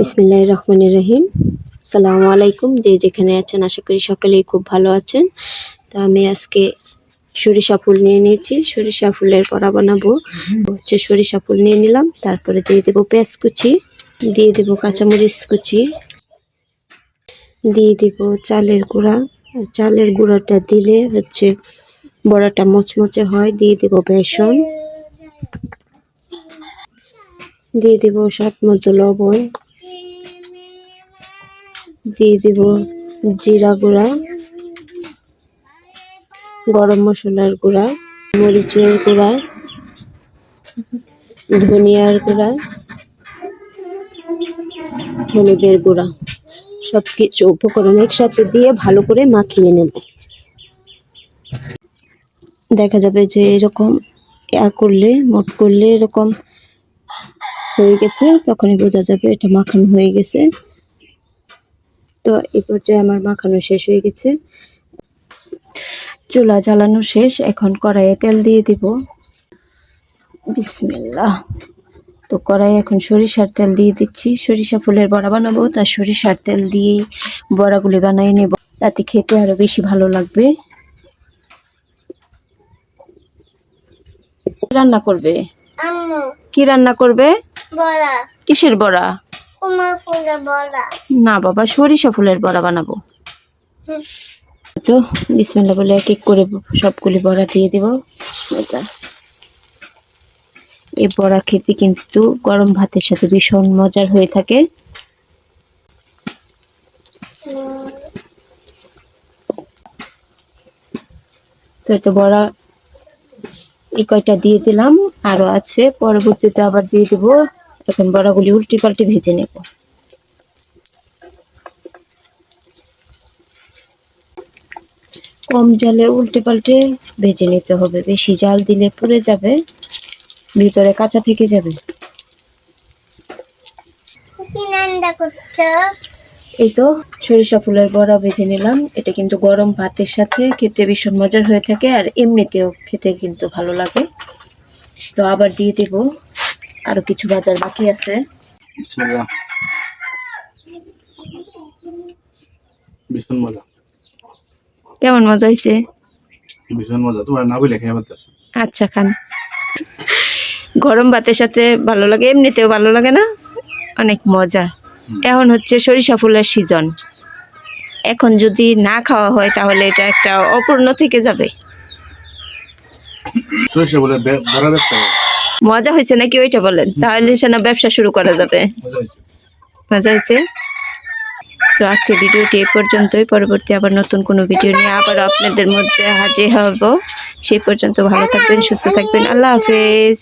বিসমিল্লাহ রহমান রহিম। সালামু আলাইকুম, যে যেখানে আছেন, আশা করি সকলেই খুব ভালো আছেন। তা আমি আজকে সরিষা ফুল নিয়ে নিয়েছি। সরিষা ফুলের বড়া বানাবো। হচ্ছে সরিষা ফুল নিয়ে নিলাম। তারপরে দিয়ে দেবো পেঁয়াজ কুচি, দিয়ে দেবো কাঁচামরিচ কুচি, দিয়ে দেবো চালের গুঁড়া। চালের গুঁড়াটা দিলে হচ্ছে বড়াটা মচমচে হয়। দিয়ে দেবো বেসন, দিয়ে দেব স্বাদ মতো লবণ দিয়ে দিব জিরা গুঁড়া, গরম মশলার গুঁড়া, মরিচের গুঁড়া, ধনিয়ার গুঁড়া, হলুদের গুঁড়া। সব কিছু উপকরণ একসাথে দিয়ে ভালো করে মাখিয়ে নেব। দেখা যাবে যে এরকম ইয়া করলে, মোট করলে এরকম হয়ে গেছে, তখনই বোঝা যাবে এটা মাখানো হয়ে গেছে। তো এই পর্যায়ে আমার মাখানো শেষ হয়ে গেছে। চুলা জ্বালানো শেষ এখন কড়াইয়ে তেল দিয়ে দিব। বিসমিল্লাহ। তো কড়াই এখন সরিষার তেল দিয়ে দিচ্ছি। সরিষা ফুলের বড়া বানাবো তার সরিষার তেল দিয়েই বড়াগুলি বানিয়ে নেব। তাতে খেতে আরও বেশি ভালো লাগবে। রান্না করবে? কি রান্না করবে? কিসের বড়া? কুমার ফুলে বলা না বাবা সরিষা ফুলের বড়া বানাবো। তো বিসমিল্লা বলে এক এক করে সবগুলি বড়া দিয়ে দেব। এটা। এই বড়া খেতে কিন্তু গরম ভাতের সাথে ভীষণ মজার হয়ে থাকে। তো এটা বড়া এই কয়টা দিয়ে দিলাম। আরও আছে পরবর্তীতে আবার দিয়ে দেব এখন বড়াগুলি উল্টে পাল্টে ভেজে নেব। কম জালে উল্টে পাল্টে ভেজে নিতে হবে। বেশি জাল দিলে পুড়ে যাবে ভিতরে কাঁচা থেকে যাবে। এই তো সরিষা ফুলের বড়া ভেজে নিলাম। এটা কিন্তু গরম ভাতের সাথে খেতে ভীষণ মজার হয়ে থাকে আর এমনিতেও খেতে কিন্তু ভালো লাগে। তো আবার দিয়ে দেব আরও কিছু বাজার বাকি আছে। ভীষণ মজা। কেমন মজা হয়েছে ভীষণ মজা। তোমার না বলে খেয়ে পারতেছে আচ্ছা খান। গরম ভাতের সাথে ভালো লাগে এমনিতেও ভালো লাগে না? অনেক মজা। এখন হচ্ছে সরিষা ফুলের সিজন। এখন যদি না খাওয়া হয় তাহলে এটা একটা অপূর্ণ থেকে যাবে। সরিষা বে- বড় ব্যবসা। মজা হয়েছে নাকি ওইটা বলেন? তাহলে সে না ব্যবসা শুরু করা যাবে। মজা হয়েছে। তো আজকে ভিডিওটি এ পর্যন্তই। পরবর্তী আবার নতুন কোনো ভিডিও নিয়ে আবার আপনাদের মধ্যে হাজির হব। সেই পর্যন্ত ভালো থাকবেন সুস্থ থাকবেন। আল্লাহ হাফেজ।